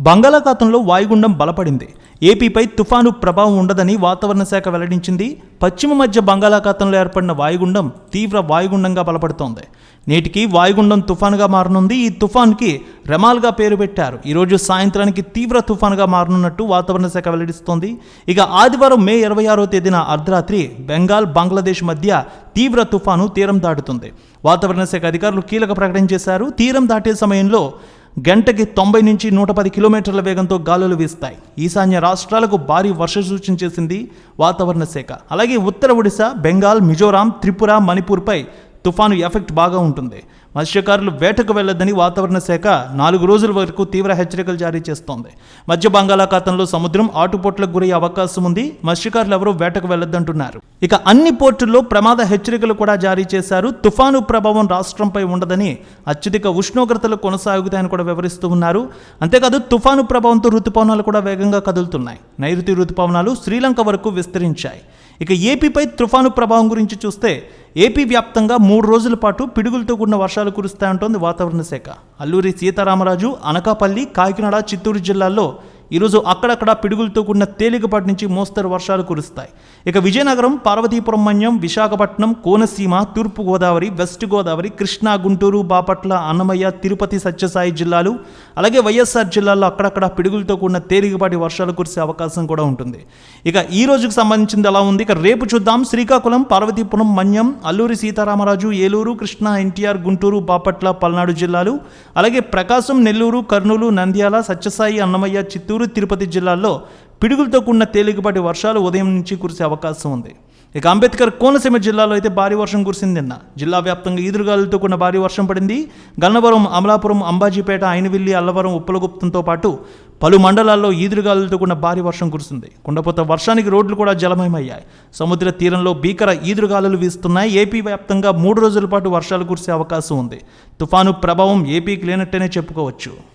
బంగాళాఖాతంలో వాయుగుండం బలపడింది. ఏపీపై తుఫాను ప్రభావం ఉండదని వాతావరణ శాఖ వెల్లడించింది. పశ్చిమ మధ్య బంగాళాఖాతంలో ఏర్పడిన వాయుగుండం తీవ్ర వాయుగుండంగా బలపడుతోంది. నేటికి వాయుగుండం తుఫానుగా మారనుంది. ఈ తుఫాన్కి రెమాల్గా పేరు పెట్టారు. ఈరోజు సాయంత్రానికి తీవ్ర తుఫానుగా మారనున్నట్టు వాతావరణ శాఖ వెల్లడిస్తోంది. ఇక ఆదివారం మే ఇరవై ఆరో తేదీన అర్ధరాత్రి బెంగాల్ బంగ్లాదేశ్ మధ్య తీవ్ర తుఫాను తీరం దాటుతుంది. వాతావరణ శాఖ అధికారులు కీలక ప్రకటన చేశారు. తీరం దాటే సమయంలో గంటకి తొంభై నుంచి నూట పది కిలోమీటర్ల వేగంతో గాలులు వీస్తాయి. ఈశాన్య రాష్ట్రాలకు భారీ వర్ష సూచన చేసింది వాతావరణ శాఖ. అలాగే ఉత్తర ఒడిశా బెంగాల్ మిజోరాం త్రిపుర మణిపూర్పై తుఫాను ఎఫెక్ట్ బాగా ఉంటుంది. మత్స్యకారులు వేటకు వెళ్ళొద్దని వాతావరణ శాఖ నాలుగు రోజుల వరకు తీవ్ర హెచ్చరికలు జారీ చేస్తోంది. మధ్య బంగాళాఖాతంలో సముద్రం ఆటుపోట్లకు గురయ్యే అవకాశం ఉంది. మత్స్యకారులు ఎవరూ వేటకు వెళ్ళొద్దంటున్నారు ఇక అన్ని పోర్టుల్లో ప్రమాద హెచ్చరికలు కూడా జారీ చేశారు. తుఫాను ప్రభావం రాష్ట్రంపై ఉండదని అత్యధిక ఉష్ణోగ్రతలు కొనసాగుతాయని కూడా వివరిస్తూ ఉన్నారు. అంతేకాదు తుఫాను ప్రభావంతో రుతుపవనాలు కూడా వేగంగా కదులుతున్నాయి. నైరుతి రుతుపవనాలు శ్రీలంక వరకు విస్తరించాయి. ఇక ఏపీపై తుఫాను ప్రభావం గురించి చూస్తే ఏపీ వ్యాప్తంగా మూడు రోజుల పాటు పిడుగులతో కూడిన వర్షాలు కురుస్తాయంటోంది వాతావరణ శాఖ. అల్లూరి సీతారామరాజు అనకాపల్లి కాకినాడ చిత్తూరు జిల్లాల్లో ఈరోజు అక్కడక్కడ పిడుగులతో కూడిన తేలికపాటి నుంచి మోస్తరు వర్షాలు కురుస్తాయి. ఇక విజయనగరం పార్వతీపురం మన్యం విశాఖపట్నం కోనసీమ తూర్పు గోదావరి వెస్ట్ గోదావరి కృష్ణా గుంటూరు బాపట్ల అన్నమయ్య తిరుపతి సత్యసాయి జిల్లాలు అలాగే వైఎస్ఆర్ జిల్లాల్లో అక్కడక్కడ పిడుగులతో కూడిన తేలికపాటి వర్షాలు కురిసే అవకాశం కూడా ఉంటుంది. ఇక ఈ రోజుకు సంబంధించింది ఎలా ఉంది? ఇక రేపు చూద్దాం. శ్రీకాకుళం పార్వతీపురం మన్యం అల్లూరి సీతారామరాజు ఏలూరు కృష్ణా ఎన్టీఆర్ గుంటూరు బాపట్ల పల్నాడు జిల్లాలు అలాగే ప్రకాశం నెల్లూరు కర్నూలు నంద్యాల సత్యసాయి అన్నమయ్య చిత్తూరు తిరుపతి జిల్లాల్లో పిడుగులతో కూడిన తేలికపాటి వర్షాలు ఉదయం నుంచి కురిసే అవకాశం ఉంది. ఇక అంబేద్కర్ కోనసీమ జిల్లాలో అయితే భారీ వర్షం కురిసింది నిన్న. జిల్లా వ్యాప్తంగా ఈదురుగాలులతో కూడిన భారీ వర్షం పడింది. గన్నవరం అమలాపురం అంబాజీపేట ఐనవిల్లి అల్లవరం ఉప్పలగుప్తంతో పాటు పలు మండలాల్లో ఈదురుగాలులతో కూడిన భారీ వర్షం కురిసింది. కుండపోత వర్షానికి రోడ్లు కూడా జలమయమయ్యాయి. సముద్ర తీరంలో భీకర ఈదురుగాలులు వీస్తున్నాయి. ఏపీ వ్యాప్తంగా మూడు రోజుల పాటు వర్షాలు కురిసే అవకాశం ఉంది. తుఫాను ప్రభావం ఏపీకి లేనట్టేనే చెప్పుకోవచ్చు.